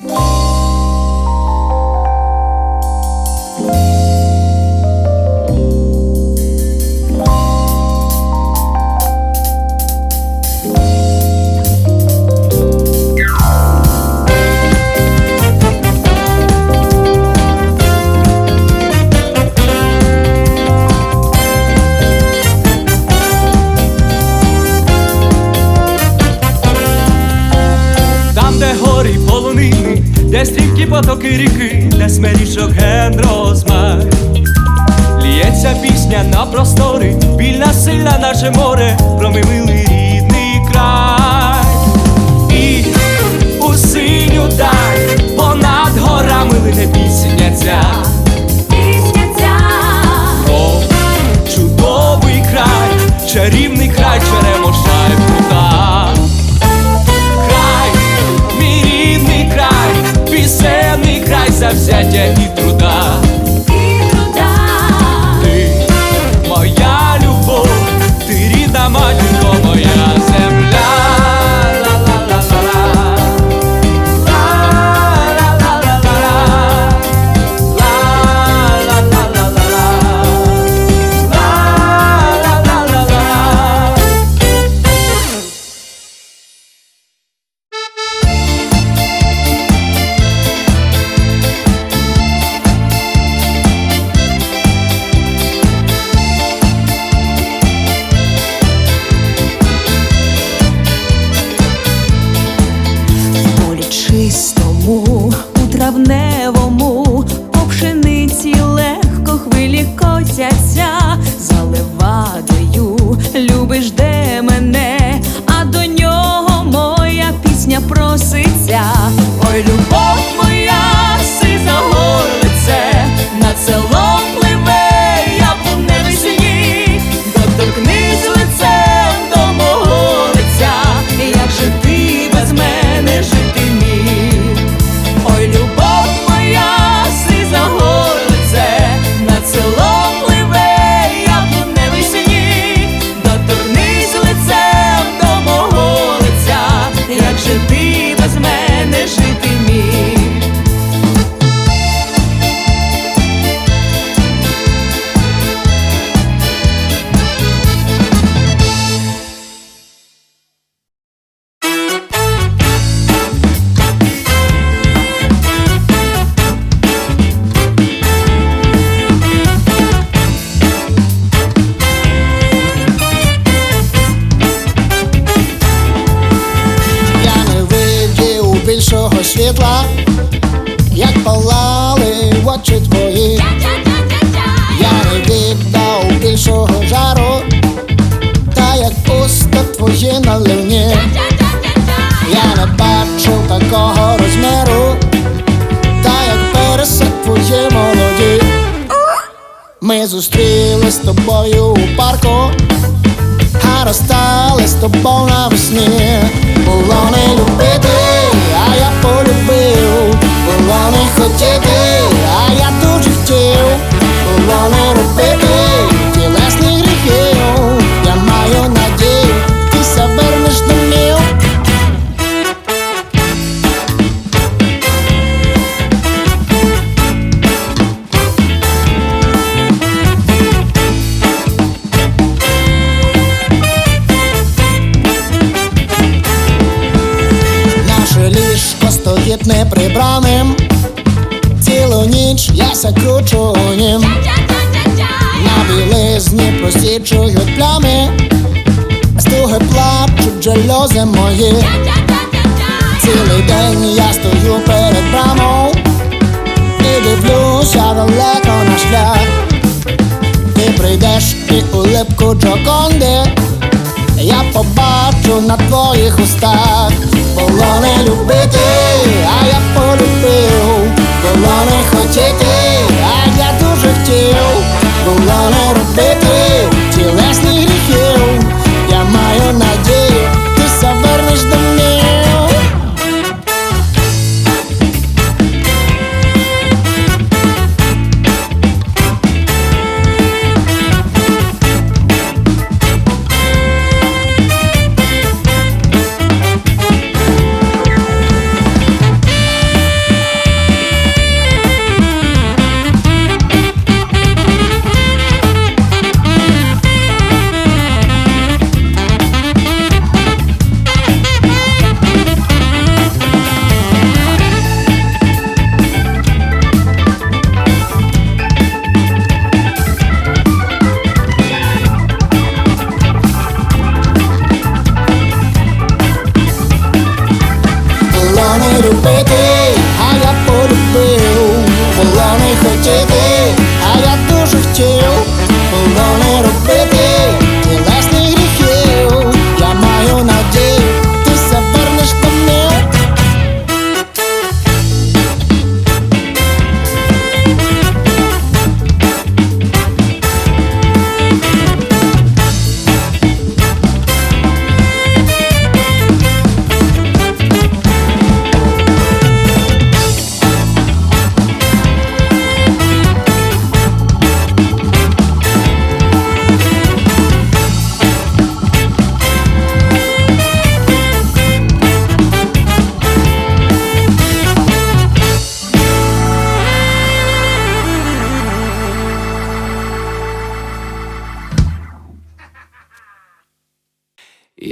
Bye. Простори, вільна сильна, наче море, про мій милий рідний край. І у синю даль понад горами лине пісня ця. Пісня ця О, чудовий край, чарівний край, черемоша і прута. Край, мій рідний край, пісенний край завзяття і труда. Ми зустрілись з тобою у парку, а розстали з тобою навесні. Було не любити, а я полюбив. Було не хотіти, а я дуже хотів. Було не робити стоїть неприбраним. Цілу ніч я ся у нім. На білизні просічують плями, стуги плачуть джальози мої. Цілий день я стою перед брамою і дивлюся далеко на шлях. Ти прийдеш і улипку Джоконди я побачу на твоїх устах. Було не любити, а я полюбив. Було не хотіти, а я дуже хотів. Було не робити тілесних гріхів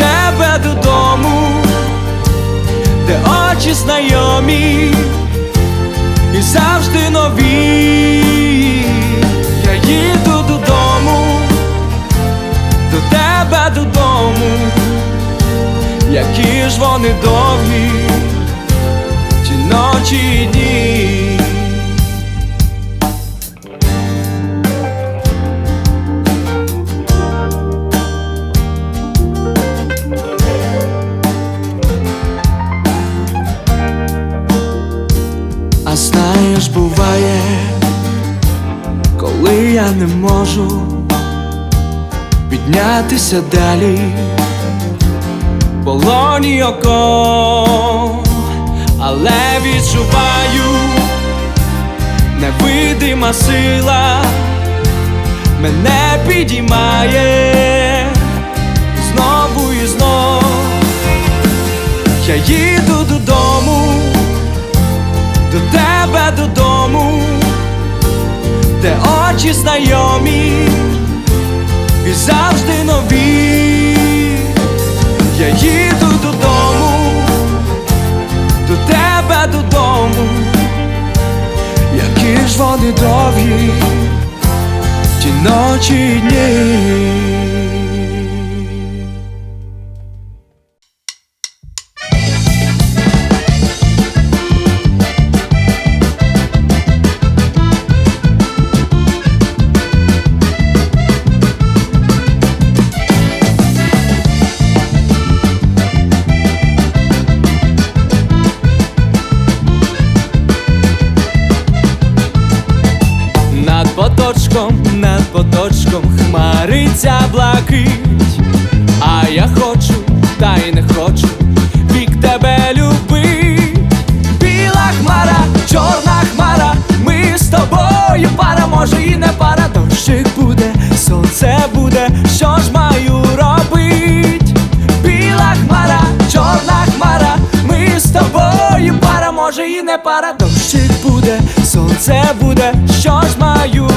тебе додому, де очі знайомі і завжди нові. Я їду додому, до тебе додому, які ж вони довгі, ті ночі і дні. Не можу піднятися далі, полоні оком, але відчуваю невидима сила. Мене підіймає знову і знов. Я їду додому очі знайомі і завжди нові. Я їду додому, до тебе додому, які ж вони довгі, ті ночі і дні. Поточком, над поточком хмариться блакить, а я хочу, та й не хочу вік тебе любить. Біла хмара, чорна хмара, ми з тобою пара, може і не пара, дощик буде, сонце буде, що ж маю робить? Біла хмара, чорна хмара, ми з тобою пара, може і не пара, дощик буде, сонце буде, що ж маю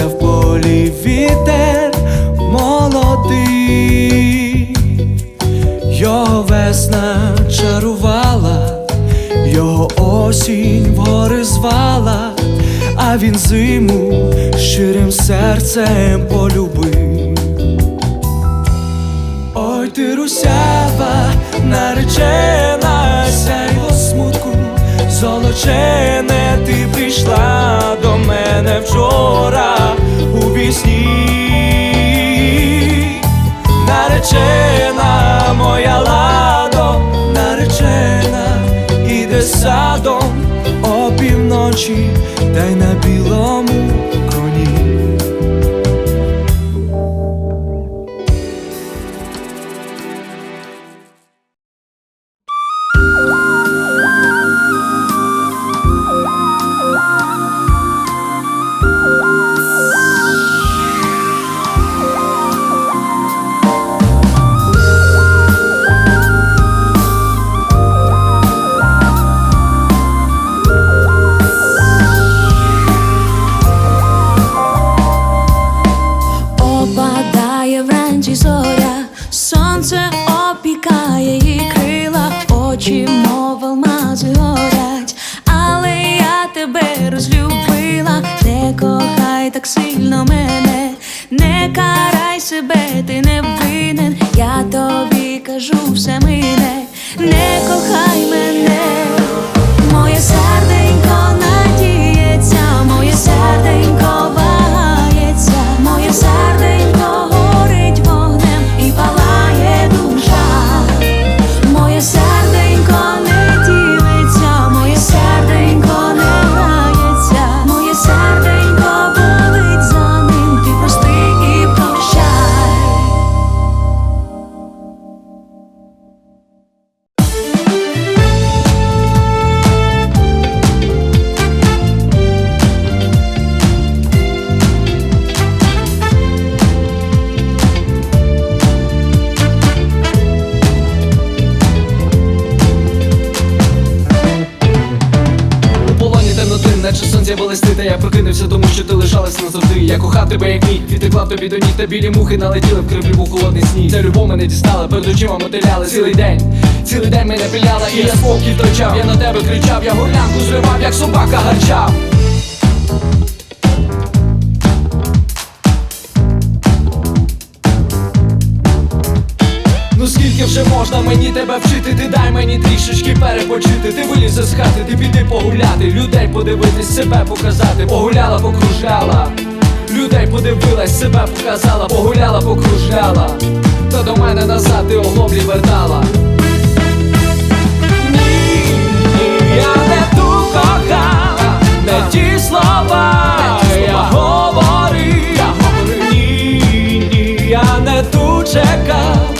народився в полі вітер молодий, його весна чарувала, його осінь в гори звала, а він зиму щирим серцем полюбив. Ой, ти русява, наречена золочене, ти прийшла до мене вчора у вісні. Наречена моя ладо, наречена, іде садом опівночі, та й на білому сонце опікає її крила, очі, мов алмази горять, але я тебе розлюбила, не кохай так сильно мене, не карай себе, ти не винен, я тобі кажу все мине, не кохай тобі до ніг, та білі мухи налетіли в криплі був холодний сніг. Ця любов мене дістала, перед очима мотиляли цілий день. Цілий день мене пиляла, і я спокій втрачав. Я на тебе кричав, я горлянку зривав, як собака гарчав. Ну скільки вже можна мені тебе вчити, ти дай мені трішечки перепочити, ти виліз з хати, ти піди погуляти, людей подивитись, себе показати, погуляла, покружляла, людей подивилась, себе показала, погуляла, покружляла, та до мене назад і оглоблі вертала. Ні, ні, я не ту не ті слова, я говорив, ні, ні, я не ту чекав,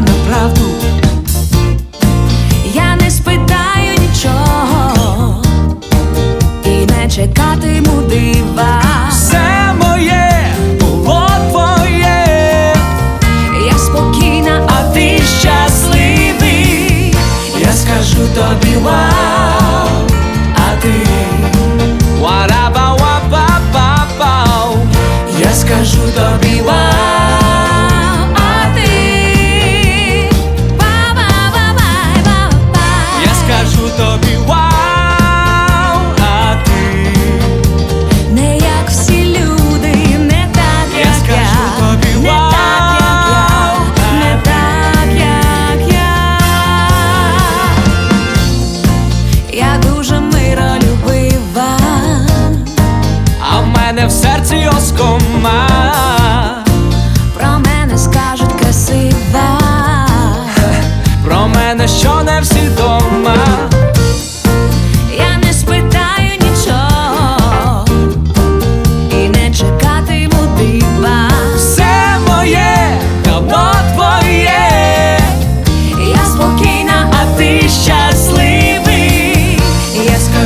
на правду. Я не спитаю нічого і не чекатиму дива.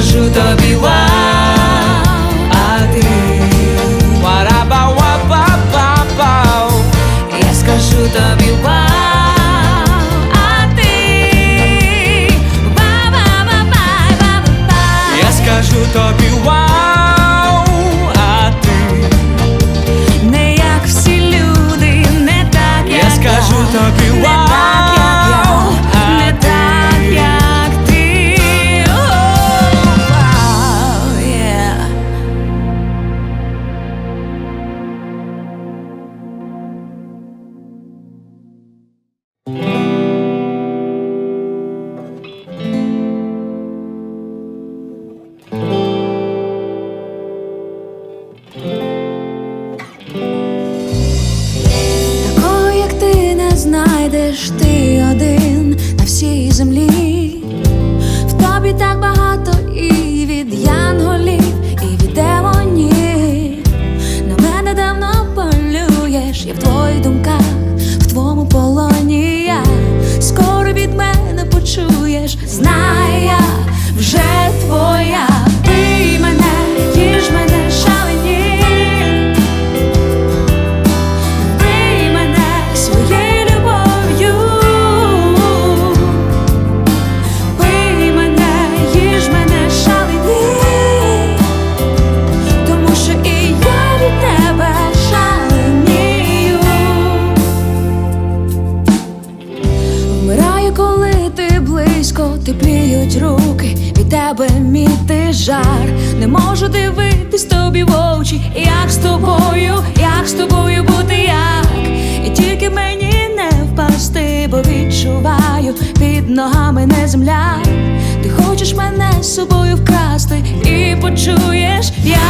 Я скажу собою вкрасти і почуєш, я.